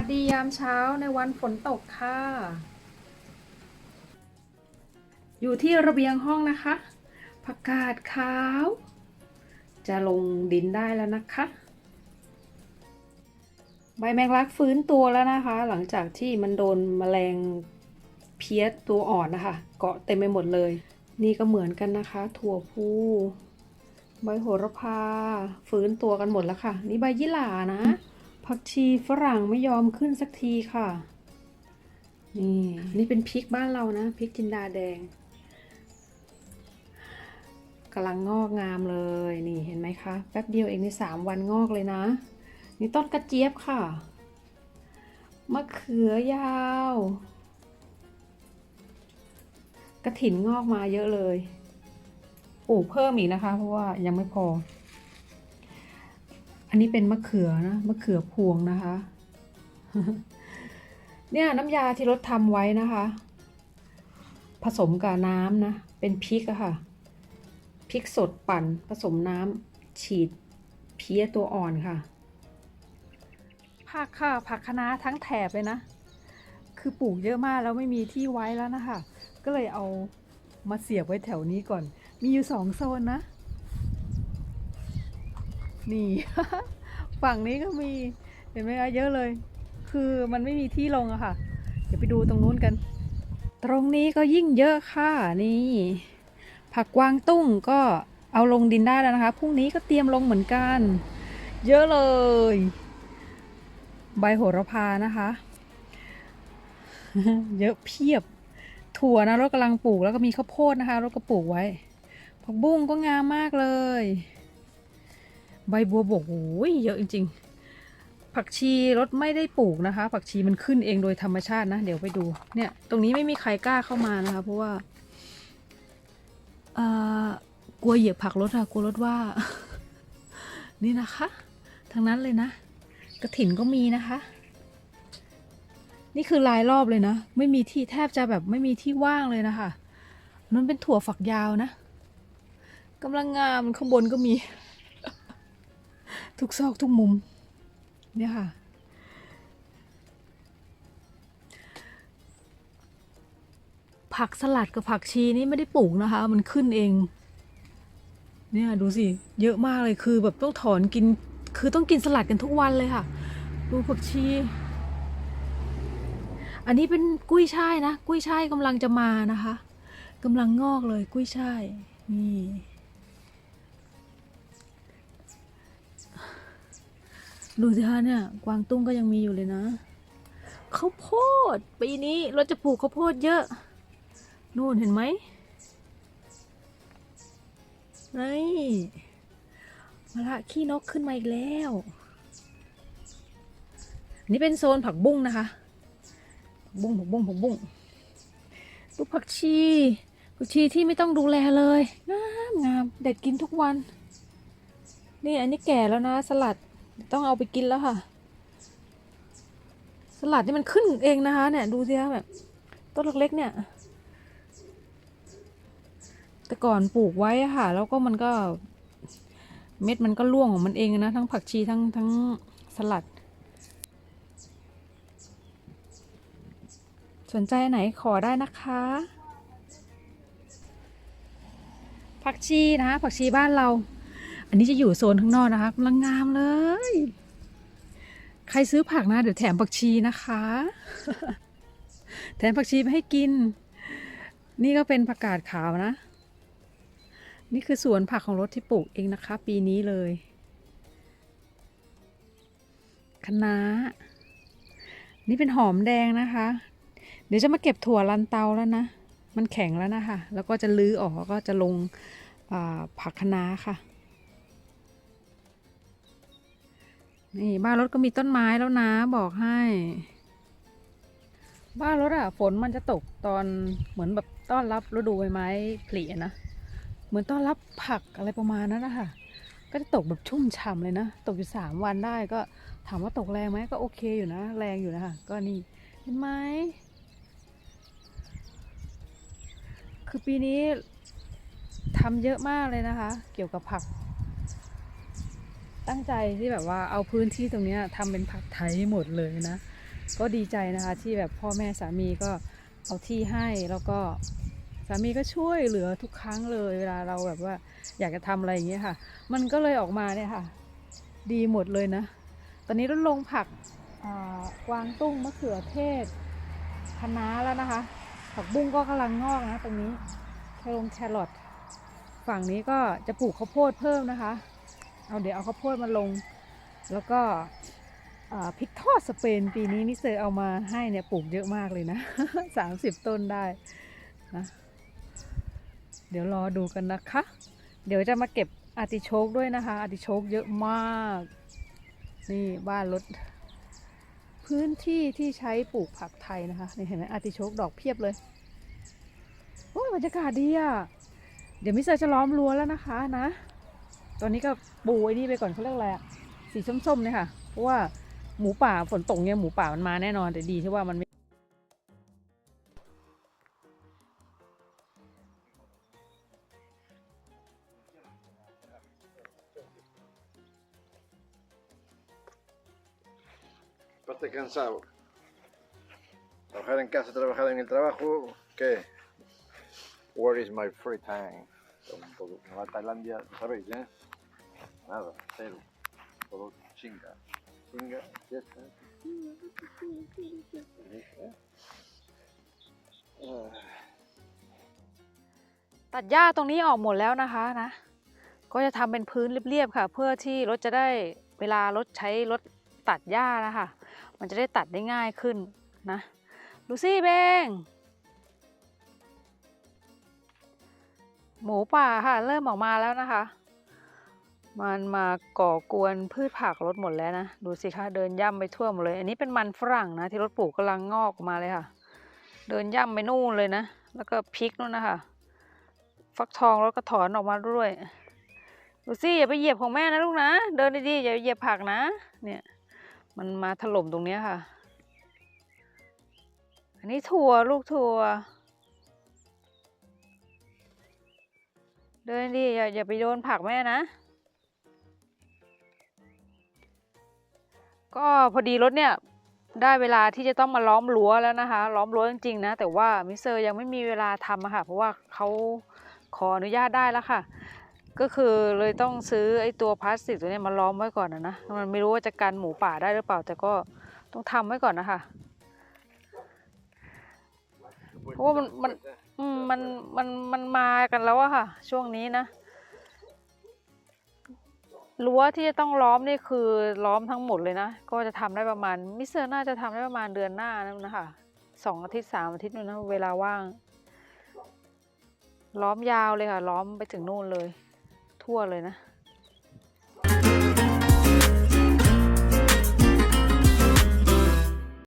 สดียามเช้าในวันฝนตกค่ะ อยู่ที่ระเบียงห้องนะคะ ผักกาดขาว จะลงดินได้แล้วนะคะ ใบแมงลักฟื้นตัวแล้วนะคะ หลังจากที่มันโดนแมลงเพี้ยตัวอ่อนนะคะ เกาะเต็มไปหมดเลย นี่ก็เหมือนกันนะคะ ถั่วพูใบโหระพาฟื้นตัวกันหมดแล้วค่ะ นี่ใบยี่หร่านะ ผักชีฝรั่งไม่ยอมขึ้นสักทีค่ะ นี่นี่เป็นพริกบ้านเรานะพริกจินดาแดงกำลังงอกงามเลยนี่เห็นไหมคะแป๊บเดียวเองในสามวันงอกเลยนะ นี่ต้นกระเจี๊ยบค่ะมะเขือยาว กระถินงอกมาเยอะเลย ปลูกเพิ่มอีกนะคะ เพราะว่ายังไม่พอ อันนี้เป็นมะเขือนะมะเขือพวงนะคะ เนี่ยน้ำยาที่รถทำไว้นะคะ ผสมกับน้ำนะ เป็นพริกอะค่ะพริกสดปั่นผสมน้ำฉีดเพี้ยตัวอ่อนค่ะผักค่ะผักคะน้าทั้งแถบเลยนะ คือปลูกเยอะมากแล้วไม่มีที่ไว้แล้วนะคะ ก็เลยเอามาเสียบไว้แถวนี้ก่อน มีอยู่สองโซนนะ นี่ ฝั่งนี้ก็มีเห็นไหมคะเยอะเลย คือมันไม่มีที่ลงอะค่ะ เดี๋ยวไปดูตรงนู้นกัน ตรงนี้ก็ยิ่งเยอะค่ะนี่ ผักกวางตุ้งก็เอาลงดินได้แล้วนะคะพรุ่งนี้ก็เตรียมลงเหมือนกัน เยอะเลย ใบโหระพานะคะ เยอะเพียบ ถั่วนะรถกำลังปลูกแล้วก็มีข้าวโพดนะคะรถก็ปลูกไว้ผักบุ้งก็งามมากเลย ใบบัวบกโอ้ยเยอะจริง ๆ ผักชีรถไม่ได้ปลูกนะคะ ผักชีมันขึ้นเองโดยธรรมชาตินะ เดี๋ยวไปดู เนี่ย ตรงนี้ไม่มีใครกล้าเข้ามานะคะ เพราะว่าอ่อกลัวเหยียบผักรถค่ะกลัวรถว่า นี่นะคะทั้งนั้นเลยนะกระถินก็มีนะคะ นี่คือลายรอบเลยนะ ไม่มีที่แทบจะแบบไม่มีที่ว่างเลยนะคะนั่นเป็นถั่วฝักยาวนะกำลังงามข้างบนก็มี ทุกซอกทุกมุม เนี่ยค่ะ ผักสลัดกับผักชีนี่ไม่ได้ปลูกนะคะ มันขึ้นเอง เนี่ยดูสิ เยอะมากเลยคือแบบต้องถอนกิน คือต้องกินสลัดกันทุกวันเลยค่ะ ดูผักชี อันนี้เป็นกุ้ยช่ายนะ กุ้ยช่ายกำลังจะมานะคะกำลังงอกเลยกุ้ยช่ายนี่ ดูสิคะเนี่ย กวางตุ้งก็ยังมีอยู่เลยนะข้าวโพดปีนี้เราจะปลูกข้าวโพดเยอะ นู่นเห็นไหมนี่มาละขี้นกขึ้นมาอีกแล้วนนี้เป็นโซนผักบุ้งนะคะ ผักบุ้งผักบุ้งผักบุ้งดูผักชีผักชีที่ไม่ต้องดูแลเลยงามงามเด็ดกินทุกวัน นี่อันนี้แก่แล้วนะสลัด ต้องเอาไปกินแล้วค่ะ สลัดนี่มันขึ้นเองนะคะ เนี่ย ดูสิคะแบบต้นเล็กๆเนี่ย แต่ก่อนปลูกไว้ค่ะ แล้วก็มันก็ เม็ดมันก็ร่วงของมันเองนะทั้งผักชีทั้งทั้งสลัด สนใจไหนขอได้นะคะผักชีนะผักชีบ้านเรา อันนี้จะอยู่โซนข้างนอกนะคะกำลังงามเลย ใครซื้อผักนะเดี๋ยวแถมผักชีนะคะ แถมผักชีไปให้กิน นี่ก็เป็นผักกาดขาวนะ นี่คือสวนผักของรถที่ปลูกเองนะคะ ปีนี้เลยคะน้านี่เป็นหอมแดงนะคะ เดี๋ยวจะมาเก็บถั่วลันเตาแล้วนะ มันแข็งแล้วนะคะ แล้วก็จะลื้อออกแล้วก็จะลงผักคะน้าค่ะ นี่บ้านรถก็มีต้นไม้แล้วนะบอกให้ บ้านรถอะฝนมันจะตกตอนเหมือนแบบต้อนรับฤดูใบไม้ผลินะเหมือนต้อนรับผักอะไรประมาณนั้นนะคะก็จะตกแบบชุ่มฉ่ำเลยนะ ตกอยู่สามวันได้ก็ถามว่าตกแรงไหมก็โอเคอยู่นะ แรงอยู่นะคะก็นี่เห็นไหมคือปีนี้ทำเยอะมากเลยนะคะ เกี่ยวกับผัก ตั้งใจที่แบบว่าเอาพื้นที่ตรงนี้ทำเป็นผักไทยหมดเลยนะ ก็ดีใจนะคะที่แบบพ่อแม่สามีก็เอาที่ให้แล้วก็สามีก็ช่วยเหลือทุกครั้งเลยเวลาเราแบบว่าอยากจะทำอะไรอย่างเงี้ยค่ะ มันก็เลยออกมาเนี่ยค่ะ ดีหมดเลยนะ ตอนนี้ลดลงผักกวางตุ้งมะเขือเทศคะน้าแล้วนะคะ ผักบุ้งก็กำลังงอกนะตรงนี้แคลงแครอทฝั่งนี้ก็จะปลูกข้าวโพดเพิ่มนะคะ เอาเดี๋ยวเอาข้าวโพดมาลง แล้วก็พริกทอดสเปนปีนี้มิสเตอร์เอามาให้เนี่ยปลูกเยอะมากเลยนะสามสิบต้นได้นะ เดี๋ยวรอดูกันนะคะ เดี๋ยวจะมาเก็บอาติโชกด้วยนะคะ อาติโชกเยอะมาก นี่บ้านรถพื้นที่ที่ใช้ปลูกผักไทยนะคะนี่เห็นไหมอาติโชกดอกเพียบเลยโอ้ยบรรยากาศดีอะ เดี๋ยวมิสเตอร์จะล้อมรั้วแล้วนะคะนะ ตอนนี้ก็ปูไอ้นี่ไปก่อนเขาเรียกอะไรอะสีส้มๆเนี่ยค่ะ เพราะว่าหมูป่าฝนตกเนี่ยหมูป่ามันมาแน่นอนแต่ดีที่ว่ามันไม่ Aparte cansado. Trabajar en casa, trabajar en el trabajo, ¿qué? Where is my free time? Todo- Me va a Tailandia, ¿sabéis, eh? Nada, cero. Todo chinga. Chinga, fiesta. ¿Eh? Ah. ตัดหญ้าตรงนี้ออกหมดแล้วนะคะนะ ก็จะทำเป็นพื้นเรียบๆค่ะ เพื่อที่รถจะได้เวลารถใช้รถตัดหญ้านะคะ มันจะได้ตัดได้ง่ายขึ้นนะดูสิเบงหมูป่าค่ะ เริ่มออกมาแล้วนะคะ มันมาก่อกวนพืชผักรถหมดแล้วนะ ดูสิคะเดินย่ำไปทั่วหมดเลย อันนี้เป็นมันฝรั่งนะ ที่รถปลูกกำลังงอกมาเลยค่ะ เดินย่ำไปนู่นเลยนะ แล้วก็พริกนู่นนะคะ ฟักทองแล้วก็ถอนออกมาด้วย ดูสิอย่าไปเหยียบของแม่นะลูกนะ เดินดีๆอย่าเหยียบผักนะ เนี่ย มันมาถล่มตรงนี้ค่ะ อันนี้ถั่วลูกถั่วเดินดีอย่าอย่าไปโดนผักแม่นะ ก็พอดีรถเนี่ยได้เวลาที่จะต้องมาล้อมรั้วแล้วนะคะ ล้อมรั้วจริงๆนะ แต่ว่ามิสเซอร์ยังไม่มีเวลาทำค่ะ เพราะว่าเขาขออนุญาตได้แล้วค่ะ ก็คือเลยต้องซื้อไอ้ตัวพลาสติกตัวนี้มาล้อมไว้ก่อนนะนะ มันไม่รู้ว่าจะกันหมูป่าได้หรือเปล่า แต่ก็ต้องทำไว้ก่อนนะคะ เพราะว่ามันมันมมันมันมันมากันแล้วอะค่ะ ช่วงนี้นะ รั้วที่จะต้องล้อมนี่คือล้อมทั้งหมดเลยนะ ก็จะทำได้ประมาณมิสเตอร์น่าจะทำได้ประมาณเดือนหน้านั่นนะคะสองอาทิตย์สามอาทิตย์นู่นนะเวลาว่าง ล้อมยาวเลยค่ะ ล้อมไปถึงนู่นเลย ทั่วเลยนะ